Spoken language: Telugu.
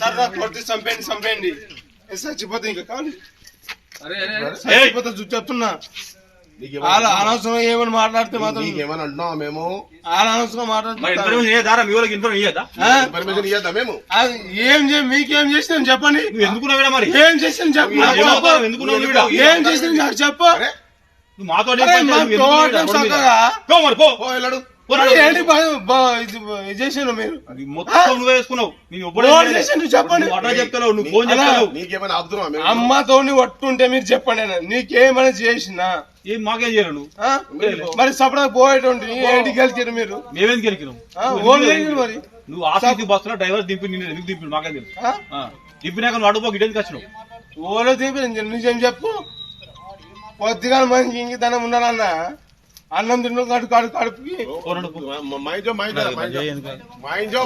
సార్ నాకు కొడితే చంపేయండి చంపేయండి ఏ చచ్చిపోతే ఇంకా కావాలి అరే అరే అరే. చచ్చిపోతే చూ- చెప్తున్నా వాళ్ళ అనవసరం ఏమని మాట్లాడితే మాత్రం నీకేమని అంటున్నావా మేము అనవసరం ఏం మీకేం చేసినాం చెప్పండి ఎందుకున్నావు మరి ఏం చేసినాం చెప్పు నాకు ఏం చెప్పు. అవుతావు? ఎందుకున్నావు? ఏం చేసినాం చెప్పు నువ్వు మాతో చక్కగా పో మరి? చేసాను అది మొత్తం నువ్వే వేసుకున్నావు చెప్పండి. చెప్తావు నువ్వు ఫోన్ నీకేమైనా మీరు? చెప్పండి చేసినా? ఏం మాకేం ఆ? మరి సపడా పోయేటువంటి ఏంటి గెలిచారు మీరు? మేమేం గెలికినాం మరి? నువ్వు ఆఫీస్ బస్సులో డ్రైవర్ దింపి నిన్ను ఎందుకు దింపి మాకేం తెలుసు. దింపినాక నువ్వు అడుగు ఇటు ఎందుకు వచ్చినావు? ఓలో తీపి నిజం చెప్పు. కొద్దిగా మంచి ఇంకితనం ఉండాలన్న. అన్నం తిన్న కడు కడు కడుపుకి పో నడు, పో. మా ఇంజో